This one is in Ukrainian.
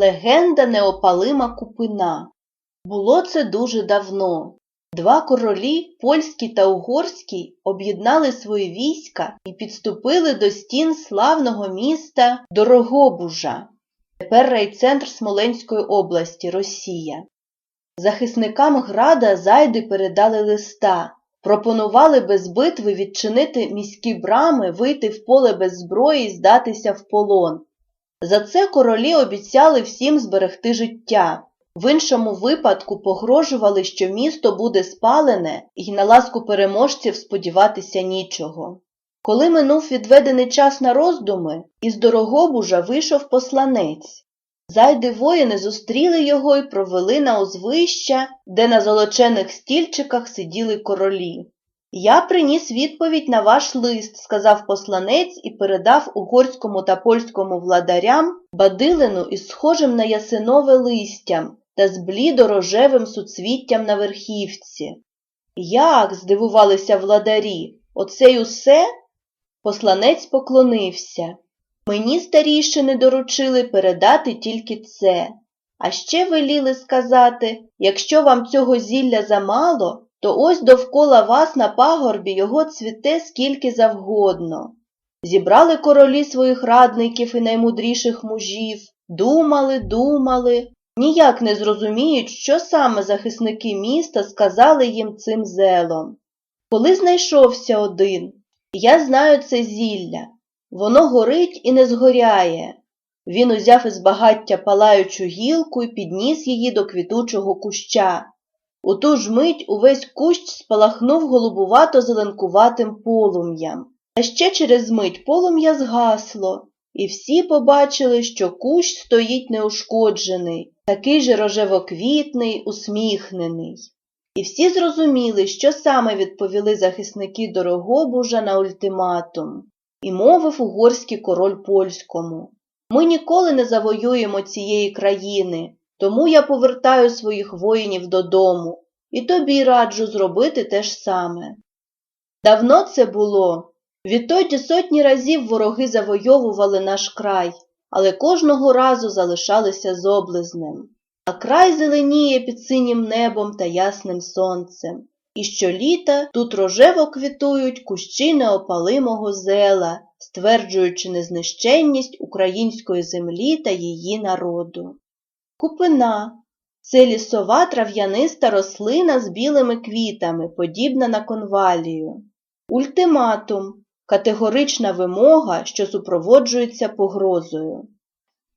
Легенда неопалима купина. Було це дуже давно. Два королі, польський та угорський, об'єднали свої війська і підступили до стін славного міста Дорогобужа, тепер райцентр Смоленської області, Росія. Захисникам града зайди передали листа, пропонували без битви відчинити міські брами, вийти в поле без зброї і здатися в полон. За це королі обіцяли всім зберегти життя. В іншому випадку погрожували, що місто буде спалене, і на ласку переможців сподіватися нічого. Коли минув відведений час на роздуми, із Дорогобужа вийшов посланець. Зайди воїни зустріли його і провели на узвища, де на золочених стільчиках сиділи королі. Я приніс відповідь на ваш лист, сказав посланець і передав угорському та польському владарям бадилину із схожим на ясинове листям та з блідо-рожевим суцвіттям на верхівці. Як? здивувалися владарі, оце й усе? Посланець поклонився. Мені старішини доручили передати тільки це. А ще веліли сказати, якщо вам цього зілля замало, то ось довкола вас на пагорбі його цвіте скільки завгодно. Зібрали королі своїх радників і наймудріших мужів, думали, думали, ніяк не зрозуміють, що саме захисники міста сказали їм цим зелом. Коли знайшовся один, я знаю це зілля, воно горить і не згоряє. Він узяв із багаття палаючу гілку і підніс її до квітучого куща. У ту ж мить увесь кущ спалахнув голубувато-зеленкуватим полум'ям. А ще через мить полум'я згасло, і всі побачили, що кущ стоїть неушкоджений, такий же рожевоквітний, усміхнений. І всі зрозуміли, що саме відповіли захисники Дорогобужа на ультиматум, і мовив угорський король польському. Ми ніколи не завоюємо цієї країни, тому я повертаю своїх воїнів додому, і тобі раджу зробити те ж саме. Давно це було. Відтоді сотні разів вороги завойовували наш край, але кожного разу залишалися з облизнем. А край зеленіє під синім небом та ясним сонцем. І щоліта тут рожево квітують кущі неопалимого зела, стверджуючи незнищенність української землі та її народу. Купина це лісова трав'яниста рослина з білими квітами, подібна на конвалію. Ультиматум категорична вимога, що супроводжується погрозою.